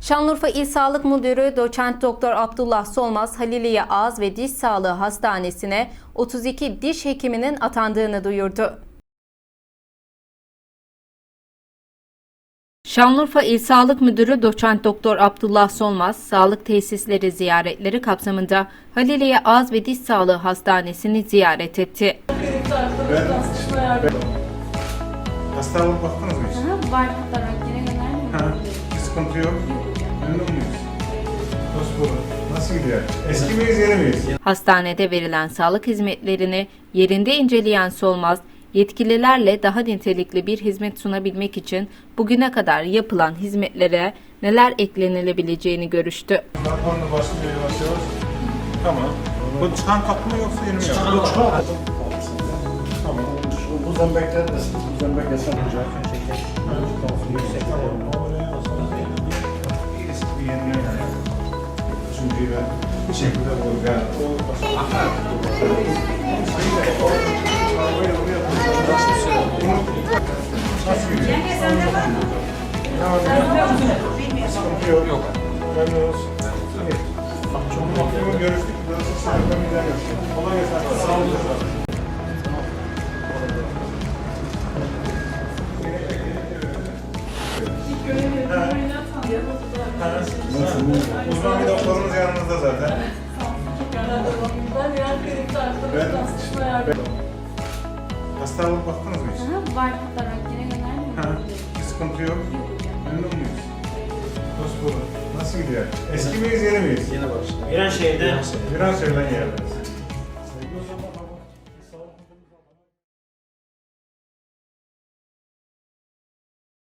Şanlıurfa İl Sağlık Müdürü Doçent Doktor Abdullah Solmaz Haliliye Ağız ve Diş Sağlığı Hastanesi'ne 32 diş hekiminin atandığını duyurdu. Şanlıurfa İl Sağlık Müdürü Doçent Doktor Abdullah Solmaz, sağlık tesisleri ziyaretleri kapsamında Haliliye Ağız ve Diş Sağlığı Hastanesi'ni ziyaret etti. Hasta alıp baktınız mı hiç? Var hatta röntgene Ha, bir sıkıntı yok. Memnun muyuz? Nasıl gidiyor? Eski miyiz yeni miyiz? Hastanede verilen sağlık hizmetlerini yerinde inceleyen Solmaz, yetkililerle daha nitelikli bir hizmet sunabilmek için bugüne kadar yapılan hizmetlere neler eklenilebileceğini görüştü. Raporunu başlıyor yavaş yavaş. Tamam. Bu çıkan kapı mı yoksa yeni mi? Bu çok Tamam. Bu zembekler de zembek yasak olacak. Tamam. Üçüncüyü ben bir şekilde bu yani. O Nasıl gidiyor? Tamam. Sıkıntı yok. Yok. Memnunuz. İyi. Çok. Görüştük. Görüştük. Sağlıkla bir yok. Kolay gelsin. Sağ olun. Uzman bir doktorumuz yanımızda zaten. Ben, hasta alıp baktınız mı hiç? Var hatta röntgene Ha, bir sıkıntı yok. Memnun muyuz? Nasıl olur? Nasıl gidiyor? Eski miyiz yeni miyiz? Yine başladı. Viran şehirde Biraz şeyden geldiniz.